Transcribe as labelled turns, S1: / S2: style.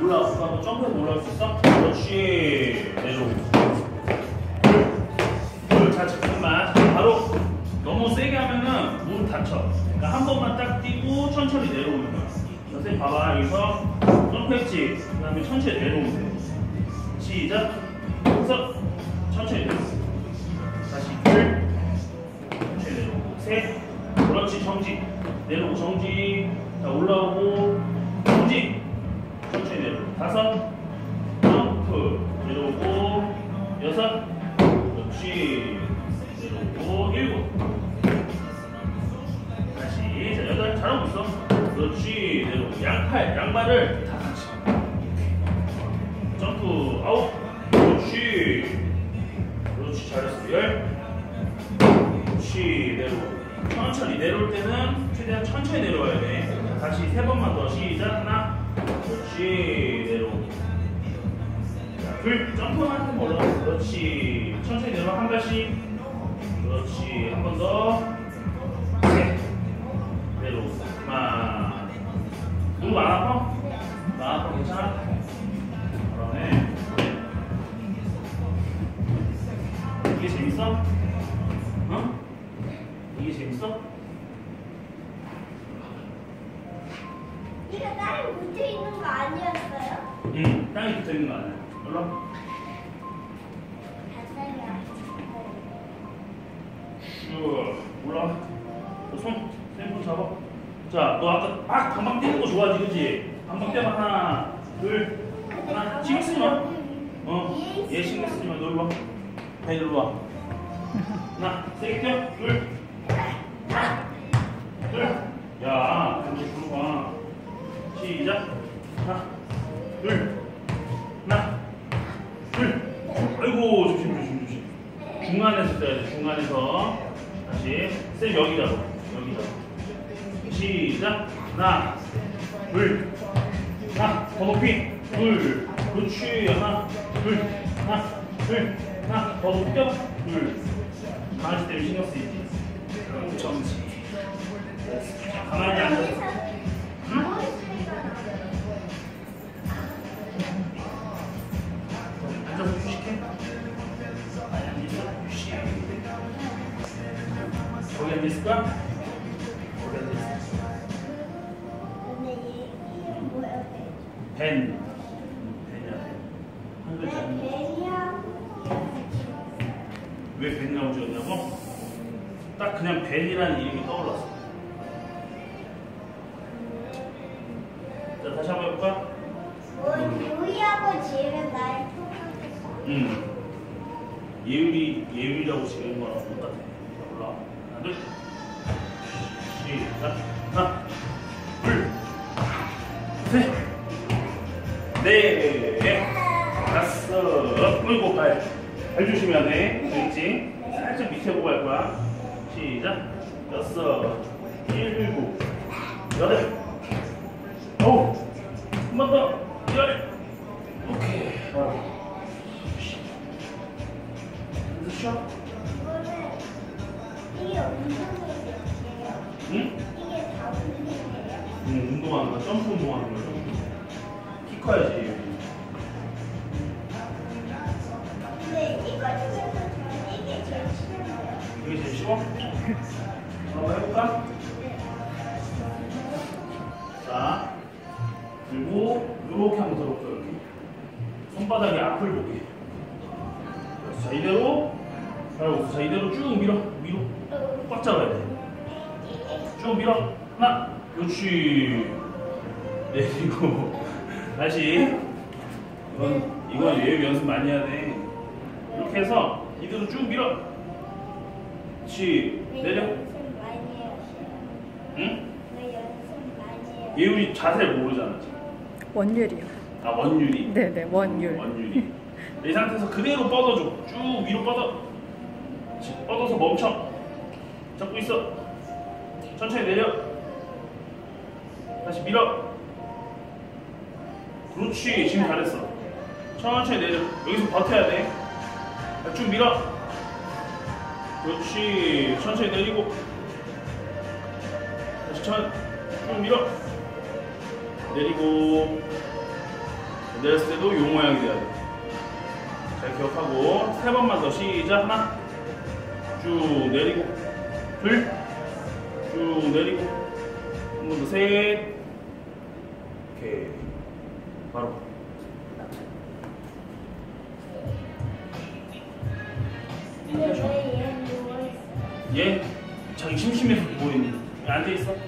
S1: 올라왔어. 한번 점프해서 올라올 수 있어? 그렇지. 내려오고. 둘, 자, 잠깐만. 바로 너무 세게 하면은 문 다쳐. 그러니까 한 번만 딱 뛰고 천천히 내려오는 거야. 선생님 봐봐. 여기서 점프했지. 그 다음에 천천히 내려오면 돼. 시작. 여기서 다섯. 점프. 내려오고. 여섯. 그렇지. 내려오고. 일곱. 다시. 자, 여덟. 잘하고 있어. 그렇지. 내려오고. 양팔. 양발을 다 같이. 점프. 아홉. 그렇지. 그렇지. 잘했어. 열. 그렇지. 내려오고. 천천히 내려올 때는 최대한 천천히 내려와야 돼. 다시 세 번만 더 시작. 하나. 그렇지. 내려오고. 자, 둘. 점프만 좀 올라. 그렇지. 천천히 내려와. 한 발씩. 그렇지. 한 번 더. 셋. 내려오고. 그만. 누구 안 아파? 나 아파. 괜찮아? 그러네. 이게 재밌어? 어? 이게 재밌어?
S2: 이거 딸이 붙어 있는 거 아니었어요?
S1: 응. 땅에 붙어 있는 거 아니야?
S2: 다살이야.
S1: 쭉 올라가. 손, 쌤손 잡아. 자, 너 아까 막 방방 뛰는 거 좋아하지, 그지? 방방 뛰어봐. 하나, 둘, 하나. 신경 쓰지 마. 어, 얘 신경 쓰지 마. 너 일로 와. 배 일로 와. 하나, 세게 뛰어. 둘, 둘. 아이고, 조심, 조심, 조심. 중간에서 떠야 돼. 중간에서. 다시. 쌤 여기다가. 여기다가. 시작. 하나 둘 하나 더 높이. 둘. 그렇지. 하나 둘 하나 둘 하나 더 높이 둘. 강아지 때문에 신경 쓰이지. 정지 가만히 앉아
S2: 뭐야?
S1: 벤. 벤이야, 벤. 한 글자.
S2: 왜
S1: 벤이라고 지었냐고? 딱 그냥 벤이라는 이름이 떠올랐어. 자, 다시 한번 해볼까?
S2: 뭐 요이하고 지으면 날 똑같았어.
S1: 응. 예율이, 예율이라고 지은 거랑 똑같아. 둘, 셋, 넷, 다섯, 일곱 발. 발 조심해야 돼. 알겠지? 살짝 밑에 보고 할 거야. 시작. 여섯, 일곱, 여덟,
S2: 이게 운동이에요.
S1: 응?
S2: 이게 다 운동이에요.
S1: 응, 운동하는 거, 점프 운동하는 거, 점프. 키 커야지. 자, 이대로 쭉 밀어. 위로. 꽉 잡아야 돼. 쭉 밀어. 하나. 그렇지. 내리고. 다시. 이건, 이건 예비 연습 많이 해야 돼. 이렇게 해서 이대로 쭉 밀어. 그렇지.
S2: 왜
S1: 내려. 응? 예율이 자세를 모르잖아. 지금.
S3: 원율이요.
S1: 아, 원율이.
S3: 네네 원율.
S1: 원율이. 이 상태에서 그대로 뻗어줘. 쭉 위로 뻗어. 뻗어서 멈춰. 잡고 있어. 천천히 내려. 다시 밀어. 그렇지. 지금 잘했어. 천천히 내려. 여기서 버텨야 돼. 자, 쭉 밀어. 그렇지. 천천히 내리고. 다시 천. 쭉 밀어. 내리고. 내렸을 때도 요 모양이 돼야 돼. 잘 기억하고 세 번만 더 시작 하나 쭉 내리고 둘 쭉 내리고 한 번 더 셋. 오케이. 바로? 얘 자기 심심해서 뭐 있니? 앉아 있어 앉아 쉬어